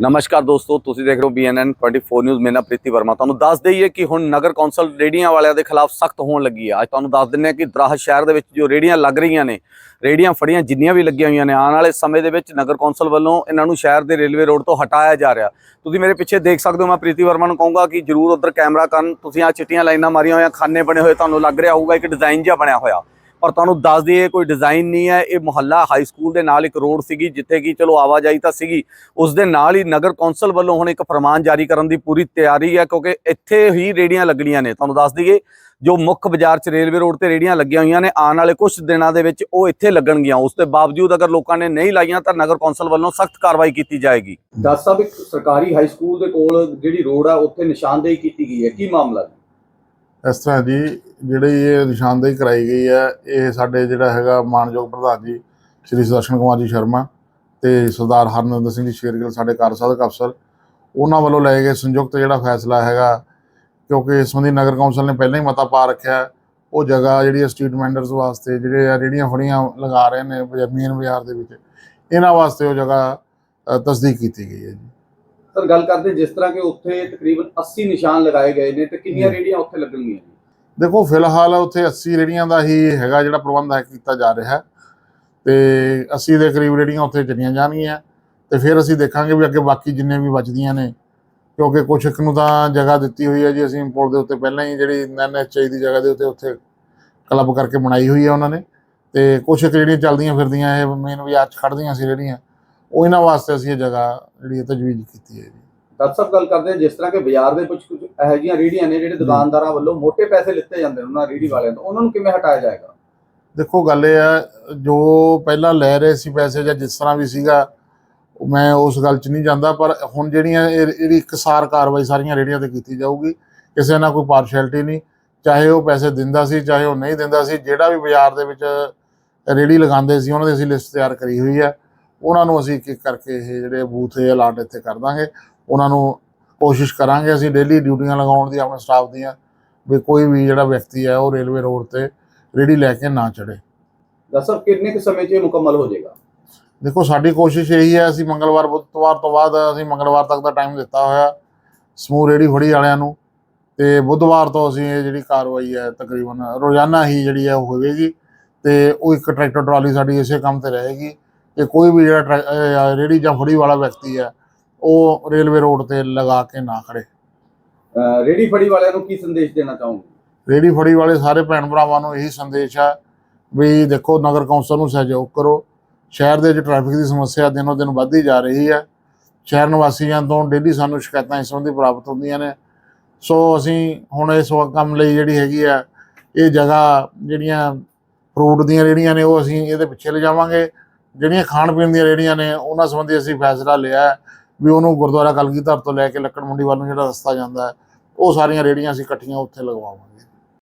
ਨਮਸਕਾਰ ਦੋਸਤੋ, ਤੁਸੀਂ ਦੇਖ ਰਹੇ ਹੋ BNN 24 ਨਿਊਜ਼ ਮੇਨਾ ਪ੍ਰੀਤੀ ਵਰਮਾ। ਤੁਹਾਨੂੰ ਦੱਸ ਦਈਏ ਕਿ ਹੁਣ ਨਗਰ ਕੌਂਸਲ ਰੇੜੀਆਂ ਵਾਲਿਆਂ ਦੇ ਖਿਲਾਫ ਸਖਤ ਹੋਣ ਲੱਗੀ ਹੈ ਅੱਜ ਤੁਹਾਨੂੰ ਦੱਸ ਦਿੰਨੇ ਆ ਕਿ ਦਰਾਹ ਸ਼ਹਿਰ ਦੇ ਵਿੱਚ ਜੋ ਰੇੜੀਆਂ ਲੱਗ ਰਹੀਆਂ ਨੇ, ਰੇੜੀਆਂ ਫੜੀਆਂ ਜਿੰਨੀਆਂ ਵੀ ਲੱਗੀਆਂ ਹੋਈਆਂ ਨੇ, ਆਉਣ ਵਾਲੇ ਸਮੇਂ ਦੇ ਵਿੱਚ ਨਗਰ ਕੌਂਸਲ ਵੱਲੋਂ ਇਹਨਾਂ ਨੂੰ ਸ਼ਹਿਰ ਦੇ ਰੇਲਵੇ ਰੋਡ ਤੋਂ ਹਟਾਇਆ ਜਾ ਰਿਹਾ। ਤੁਸੀਂ ਮੇਰੇ ਪਿੱਛੇ ਦੇਖ ਸਕਦੇ ਹੋ, ਮੈਂ ਪ੍ਰੀਤੀ ਵਰਮਾ ਨੂੰ ਕਹੂੰਗਾ ਕਿ ਜਰੂਰ ਉਧਰ ਕੈਮਰਾ ਕਰਨ। ਤੁਸੀਂ ਆ ਚਿੱਟੀਆਂ ਲਾਈਨਾਂ ਮਾਰੀਆਂ ਹੋਈਆਂ, ਖਾਨੇ ਬਣੇ ਹੋਏ, ਤੁਹਾਨੂੰ ਲੱਗ ਰਿਹਾ ਹੋਊਗਾ, ਇੱਕ ਡਿਜ਼ਾਈਨ ਜਿਹਾ ਬਣਿਆ ਹੋਇਆ। ਔਰ ਤੁਹਾਨੂੰ ਦੱਸ ਦਈਏ ਕੋਈ ਡਿਜ਼ਾਈਨ ਨਹੀਂ ਹੈ। ਇਹ ਮੁਹੱਲਾ ਹਾਈ ਸਕੂਲ ਦੇ ਨਾਲ ਇੱਕ ਰੋਡ ਸੀਗੀ, ਜਿੱਥੇ ਕਿ ਚਲੋ ਆਵਾਜਾਈ ਤਾਂ ਸੀਗੀ। ਉਸ ਦੇ ਨਾਲ ਹੀ ਨਗਰ ਕੌਂਸਲ ਵੱਲੋਂ ਹੁਣ ਇੱਕ ਫਰਮਾਨ ਜਾਰੀ ਕਰਨ ਦੀ ਪੂਰੀ ਤਿਆਰੀ ਹੈ, ਕਿਉਂਕਿ ਇੱਥੇ ਹੀ ਰੇੜੀਆਂ ਲੱਗਣੀਆਂ ਨੇ। ਤੁਹਾਨੂੰ ਦੱਸ ਦਈਏ, ਜੋ ਮੁੱਖ ਬਾਜ਼ਾਰ 'ਚ ਰੇਲਵੇ ਰੋਡ ਤੇ ਰੇੜੀਆਂ ਲੱਗੀਆਂ ਹੋਈਆਂ ਨੇ, ਆਉਣ ਵਾਲੇ ਕੁਝ ਦਿਨਾਂ ਦੇ ਵਿੱਚ ਉਹ ਇੱਥੇ ਲੱਗਣਗੀਆਂ। ਉਸ ਦੇ ਬਾਵਜੂਦ ਅਗਰ ਲੋਕਾਂ ਨੇ ਨਹੀਂ ਲਾਈਆਂ, ਤਾਂ ਨਗਰ ਕੌਂਸਲ ਵੱਲੋਂ ਸਖਤ ਕਾਰਵਾਈ ਕੀਤੀ ਜਾਏਗੀ। ਦੱਸ ਸਾਹਿਬ, ਇੱਕ ਸਰਕਾਰੀ ਹਾਈ ਸਕੂਲ ਦੇ ਕੋਲ ਜਿਹੜੀ ਰੋਡ ਆ, ਉੱਥੇ ਨਿਸ਼ਾਨਦੇਹੀ ਕੀਤੀ ਗਈ ਹੈ। ਕੀ ਮਾਮਲਾ? ਇਸ ਤਰ੍ਹਾਂ ਜੀ ਜਿਹੜੀ ਇਹ ਨਿਸ਼ਾਨਦੇਹੀ ਕਰਾਈ ਗਈ ਹੈ, ਇਹ ਸਾਡੇ ਜਿਹੜਾ ਹੈਗਾ ਮਾਨਯੋਗ ਪ੍ਰਧਾਨ ਜੀ, ਸ਼੍ਰੀ ਸੁਦਰਸ਼ਨ ਕੁਮਾਰ ਜੀ ਸ਼ਰਮਾ ਤੇ ਸਰਦਾਰ ਹਰਨੰਦਰ ਸਿੰਘ ਜੀ ਸ਼ੇਰਗਿੱਲ, ਸਾਡੇ ਕਾਰਜਸਾਧਕ ਅਫਸਰ, ਉਹਨਾਂ ਵੱਲੋਂ ਲਏ ਗਏ ਸੰਯੁਕਤ ਜਿਹੜਾ ਫੈਸਲਾ ਹੈਗਾ, ਕਿਉਂਕਿ ਇਸ ਸੰਬੰਧੀ ਨਗਰ ਕੌਂਸਲ ਨੇ ਪਹਿਲਾਂ ਹੀ ਮਤਾ ਪਾ ਰੱਖਿਆ ਉਹ ਜਗ੍ਹਾ ਜਿਹੜੀ ਹੈ ਸਟਰੀਟ ਵੈਂਡਰਸ ਵਾਸਤੇ ਜਿਹੜੇ ਆ ਰੇੜੀਆਂ ਫੜੀਆਂ ਲਗਾ ਰਹੇ ਨੇ ਮੇਨ ਬਾਜ਼ਾਰ ਦੇ ਵਿੱਚ, ਇਹਨਾਂ ਵਾਸਤੇ ਉਹ ਜਗ੍ਹਾ ਤਸਦੀਕ ਕੀਤੀ ਗਈ ਹੈ ਜੀ। ਸਰ ਗੱਲ ਕਰਦੇ ਜਿਸ ਤਰ੍ਹਾਂ ਕਿ ਉੱਥੇ ਤਕਰੀਬਨ 80 ਨਿਸ਼ਾਨ ਲਗਾਏ ਗਏ ਨੇ ਤੇ ਕਿੰਨੀਆਂ। ਰੇੜੀਆਂ ਉੱਥੇ ਲੱਗਣਗੀਆਂ? ਦੇਖੋ ਫਿਲਹਾਲ ਉੱਥੇ 80 ਰੇੜੀਆਂ ਦਾ ਹੀ ਹੈਗਾ ਜਿਹੜਾ ਪ੍ਰਬੰਧ ਹੈ ਕੀਤਾ ਜਾ ਰਿਹਾ ਤੇ 80 ਦੇ ਕਰੀਬ ਰੇੜੀਆਂ ਉੱਥੇ ਚਲੀਆਂ ਜਾਣਗੀਆਂ। ਤੇ ਫਿਰ ਅਸੀਂ ਦੇਖਾਂਗੇ ਵੀ ਅੱਗੇ ਬਾਕੀ ਜਿੰਨੇ ਵੀ ਬਚਦੀਆਂ ਨੇ। ਕਿਉਂਕਿ ਕੁਛ ਇੱਕ ਨੂੰ ਤਾਂ ਜਗ੍ਹਾ ਦਿੱਤੀ ਹੋਈ ਹੈ ਜੀ ਅਸੀਂ ਪੁਲ ਦੇ ਉੱਤੇ ਪਹਿਲਾਂ ਹੀ ਜਿਹੜੀ ਐਨਐਚਆਈ ਦੀ ਜਗ੍ਹਾ ਦੇ ਉੱਤੇ ਉੱਥੇ ਕਲੱਬ ਕਰਕੇ ਬਣਾਈ ਹੋਈ ਹੈ ਉਹਨਾਂ ਨੇ। ਤੇ ਕੁਛ ਕੁ ਜਿਹੜੀਆਂ ਚੱਲਦੀਆਂ ਫਿਰਦੀਆਂ ਇਹ ਮੇਨ ਬਾਜ਼ਾਰ 'ਚ ਖੜਦੀਆਂ ਸੀ ਰੇੜੀਆਂ ਉਹ ਇਹਨਾਂ ਵਾਸਤੇ ਅਸੀਂ ਇਹ ਜਗ੍ਹਾ ਜਿਹੜੀ ਹੈ ਤਜਵੀਜ਼ ਕੀਤੀ ਹੈ ਜੀ। ਡਾਕਟਰ ਸਾਹਿਬ ਗੱਲ ਕਰਦੇ ਜਿਸ ਤਰ੍ਹਾਂ ਕਿ ਬਾਜ਼ਾਰ ਦੇ ਵਿੱਚ ਕੁਝ ਇਹੋ ਜਿਹੀਆਂ ਰੇੜੀਆਂ ਨੇ ਜਿਹੜੇ ਦੁਕਾਨਦਾਰਾਂ ਵੱਲੋਂ ਮੋٹے ਪੈਸੇ ਲਿੱਤੇ ਜਾਂਦੇ ਨੇ ਉਹਨਾਂ ਰੇੜੀ ਵਾਲਿਆਂ ਤੋਂ। ਉਹਨਾਂ ਨੂੰ ਕਿਵੇਂ ਹਟਾਇਆ ਜਾਏਗਾ? ਦੇਖੋ ਗੱਲ ਇਹ ਹੈ ਜੋ ਪਹਿਲਾਂ ਲੈ ਰਹੇ ਸੀ ਪੈਸੇ ਜਾਂ ਜਿਸ ਤਰ੍ਹਾਂ ਵੀ ਸੀਗਾ ਮੈਂ ਉਸ ਗੱਲ 'ਚ ਨਹੀਂ ਜਾਂਦਾ ਪਰ ਹੁਣ ਜਿਹੜੀਆਂ ਇਹ- ਇਹਦੀ ਇੱਕਸਾਰ ਕਾਰਵਾਈ ਸਾਰੀਆਂ ਰੇੜੀਆਂ ਤੇ ਕੀਤੀ ਜਾਊਗੀ। ਕਿਸੇ ਨਾਲ ਕੋਈ ਪਾਰਸ਼ੈਲਿਟੀ ਨਹੀਂ। ਚਾਹੇ ਉਹ ਪੈਸੇ ਦਿੰਦਾ ਸੀ ਚਾਹੇ ਉਹ ਨਹੀਂ ਦਿੰਦਾ ਸੀ ਜਿਹੜਾ ਵੀ ਬਾਜ਼ਾਰ ਦੇ ਵਿੱਚ ਰੇੜੀ ਲਗਾਉਂਦੇ ਸੀ ਉਹਨਾਂ ਦੀ ਅਸੀਂ ਲਿਸਟ ਤਿਆਰ ਕਰੀ ਹੋਈ ਹੈ। ਉਹਨਾਂ ਨੂੰ ਅਸੀਂ ਇੱਕ ਕਰਕੇ ਇਹ ਜਿਹੜੇ ਬੂਥ ਇਹ ਅਲਾਟ ਇੱਥੇ ਕਰ ਦਾਂਗੇ ਉਹਨਾਂ ਨੂੰ ਕੋਸ਼ਿਸ਼ ਕਰਾਂਗੇ ਅਸੀਂ ਡੇਲੀ ਡਿਊਟੀਆਂ ਲਗਾਉਣ ਦੀ ਆਪਣੇ ਸਟਾਫ ਦੀਆਂ ਵੀ ਕੋਈ ਵੀ ਜਿਹੜਾ ਵਿਅਕਤੀ ਹੈ ਉਹ ਰੇਲਵੇ ਰੋਡ ਤੇ ਰੇੜੀ ਲੈ ਕੇ ਨਾ ਚੜੇ ਸਾਹਿਬ ਕਿੰਨੇ ਕੁ ਸਮੇਂ 'ਚ ਇਹ ਮੁਕੰਮਲ ਹੋ ਜਾਏਗਾ? ਦੇਖੋ ਸਾਡੀ ਕੋਸ਼ਿਸ਼ ਇਹੀ ਹੈ ਅਸੀਂ ਮੰਗਲਵਾਰ ਬੁੱਧਵਾਰ ਤੋਂ ਬਾਅਦ ਅਸੀਂ ਮੰਗਲਵਾਰ ਤੱਕ ਦਾ ਟਾਈਮ ਦਿੱਤਾ ਹੋਇਆ ਸਮੂਹ ਰੇੜੀ ਫੜੀ ਵਾਲਿਆਂ ਨੂੰ ਤੇ ਬੁੱਧਵਾਰ ਤੋਂ ਅਸੀਂ ਇਹ ਜਿਹੜੀ ਕਾਰਵਾਈ ਹੈ ਤਕਰੀਬਨ ਰੋਜ਼ਾਨਾ ਹੀ ਜਿਹੜੀ ਹੈ ਉਹ ਹੋਵੇਗੀ ਤੇ ਉਹ ਇੱਕ ਟਰੈਕਟਰ ਟਰਾਲੀ ਸਾਡੀ ਇਸੇ ਕੰਮ ਤੇ ਰਹੇਗੀ। ਕਿ ਕੋਈ ਵੀ ਜਿਹੜਾ ਰੇੜੀ ਜਾਂ ਫੜੀ ਵਾਲਾ ਵਿਅਕਤੀ ਹੈ ਉਹ ਰੇਲਵੇ ਰੋਡ ਤੇ ਲਗਾ ਕੇ ਨਾ ਖੜੇ। ਰੇੜੀ ਫੜੀ ਵਾਲਿਆਂ ਨੂੰ ਕੀ ਸੰਦੇਸ਼ ਦੇਣਾ ਚਾਹੋਗੇ? ਰੇੜੀ ਫੜੀ ਵਾਲੇ ਸਾਰੇ ਭੈਣ ਭਰਾਵਾਂ ਨੂੰ ਇਹੀ ਸੰਦੇਸ਼ ਹੈ ਵੀ ਦੇਖੋ ਨਗਰ ਕੌਂਸਲ ਨੂੰ ਸਹਿਯੋਗ ਕਰੋ। ਸ਼ਹਿਰ ਦੇ ਵਿੱਚ ਟ੍ਰੈਫਿਕ ਦੀ ਸਮੱਸਿਆ ਦਿਨੋਂ ਦਿਨ ਵੱਧਦੀ ਜਾ ਰਹੀ ਹੈ। ਸ਼ਹਿਰ ਨਿਵਾਸੀਆਂ ਤੋਂ ਡੇਲੀ ਸਾਨੂੰ ਸ਼ਿਕਾਇਤਾਂ ਇਸ ਸੰਬੰਧੀ ਪ੍ਰਾਪਤ ਹੁੰਦੀਆਂ ਨੇ। ਸੋ ਅਸੀਂ ਹੁਣ ਇਸ ਕੰਮ ਲਈ ਜਿਹੜੀ ਹੈਗੀ ਆ ਇਹ ਜਗ੍ਹਾ ਜਿਹੜੀਆਂ ਫਰੂਟ ਦੀਆਂ ਰੇੜੀਆਂ ਨੇ ਉਹ ਅਸੀਂ ਇਹਦੇ ਪਿੱਛੇ ਲਿਜਾਵਾਂਗੇ। ਜਿਹੜੀਆਂ ਖਾਣ ਪੀਣ ਦੀਆਂ ਰੇੜੀਆਂ ਨੇ, ਉਹਨਾਂ ਸੰਬੰਧੀ ਅਸੀਂ ਫੈਸਲਾ ਲਿਆ ਵੀ ਉਹਨੂੰ ਗੁਰਦੁਆਰਾ ਕਲਗੀਧਰ ਤੋਂ ਲੈ ਕੇ ਲੱਕੜ ਮੰਡੀ ਵੱਲ ਨੂੰ ਜਿਹੜਾ ਰਸਤਾ ਜਾਂਦਾ ਉਹ ਸਾਰੀਆਂ ਰੇੜੀਆਂ ਅਸੀਂ ਇਕੱਠੀਆਂ ਉੱਥੇ ਲਗਵਾਵਾਂਗੇ।